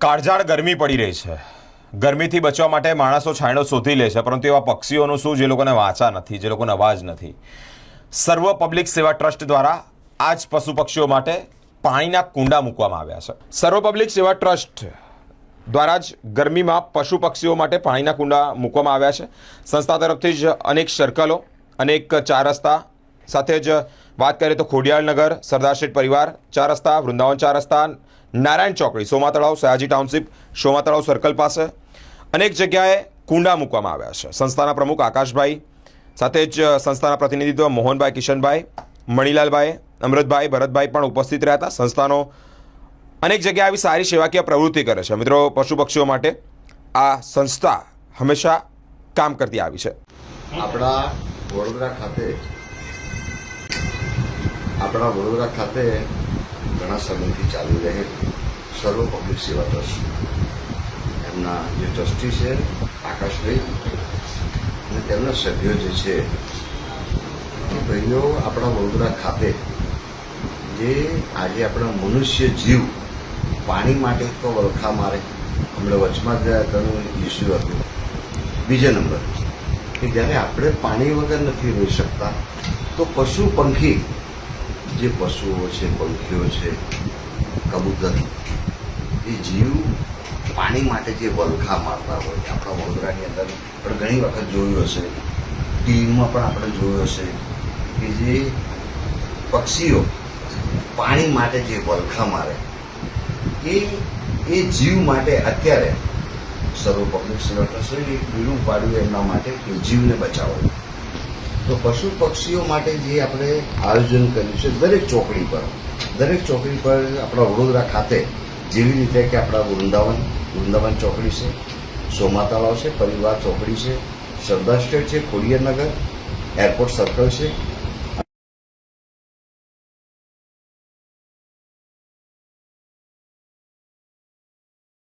કાળઝાળ ગરમી પડી રહી છે. ગરમીથી બચવા માટે માણસો છાંયડો શોધી લે છે, પરંતુ એવા પક્ષીઓનું શું જે લોકોને વાંચા નથી, જે લોકોને અવાજ નથી? સર્વ પબ્લિક સેવા ટ્રસ્ટ દ્વારા આ જ પશુ પક્ષીઓ માટે પાણીના કુંડા મૂકવામાં આવ્યા છે. સર્વ પબ્લિક સેવા ટ્રસ્ટ દ્વારા જ ગરમીમાં પશુ પક્ષીઓ માટે પાણીના કુંડા મૂકવામાં આવ્યા છે. સંસ્થા તરફથી જ અનેક સર્કલો, અનેક ચાર રસ્તા સાથે જ વાત કરીએ તો ખોડિયાળનગર સરદાર શેઠ પરિવાર, ચાર રસ્તા, વૃંદાવન ચાર રસ્તા, નારાયણ ચોકડી, સોમા તળાવ, સયાજી ટાઉનશીપ, સોમા તળાવ સર્કલ પાસે અનેક જગ્યાએ કુંડા મૂકવામાં આવ્યા છે. સંસ્થાના પ્રમુખ આકાશભાઈ, સાથે જ સંસ્થાના પ્રતિનિધિત્વ મોહનભાઈ કિશનભાઈ, મણિલાલભાઈ, અમૃતભાઈ, ભરતભાઈ પણ ઉપસ્થિત રહ્યા હતા. સંસ્થાનો અનેક જગ્યાએ આવી સારી સેવાકીય પ્રવૃત્તિ કરે છે. મિત્રો પશુ પક્ષીઓ માટે આ સંસ્થા હંમેશા કામ કરતી આવી છે. આપણા વડોદરા ખાતે આપણા વડોદરા ખાતે ઘણા સમયથી ચાલી રહેલ સર્વ પબ્લિક સેવા ટ્રસ્ટ. એમના જે ટ્રસ્ટી છે, આકાશભાઈ, અને તેમના સભ્યો જે છે ભાઈઓ આપણા વડોદરા ખાતે જે આજે આપણા મનુષ્ય જીવ પાણી માટે તો વલખા મારે. હમણાં વચમાં ગયા ઘણું ઇસ્યુ હતું. બીજા નંબર, કે જ્યારે આપણે પાણી વગર નથી રહી શકતા, તો પશુ પંખી જે પશુઓ છે, પંખીઓ છે, કબૂતર, એ જીવ પાણી માટે જે વલખા મારતા હોય આપણા વડોદરાની અંદર પણ ઘણી વખત જોયું હશે. ટીવીમાં પણ આપણે જોયું હશે કે જે પક્ષીઓ પાણી માટે જે વલખા મારે, એ એ જીવ માટે અત્યારે સર્વ પબ્લિક ટ્રસ્ટે એક બીડું પાડ્યું એમના માટે કે જીવને બચાવો. તો પશુ પક્ષીઓ માટે જે આપણે આયોજન કર્યું છે, દરેક ચોકડી પર, દરેક ચોકડી પર આપણા વડોદરા ખાતે જેવી રીતે કે આપણા વૃંદાવન વૃંદાવન ચોકડી છે સોમાતાળાવ છે, પરિવાર ચોકડી છે, સરદાર સ્ટેટ છે ખોડિયારનગર એરપોર્ટ સર્કલ છે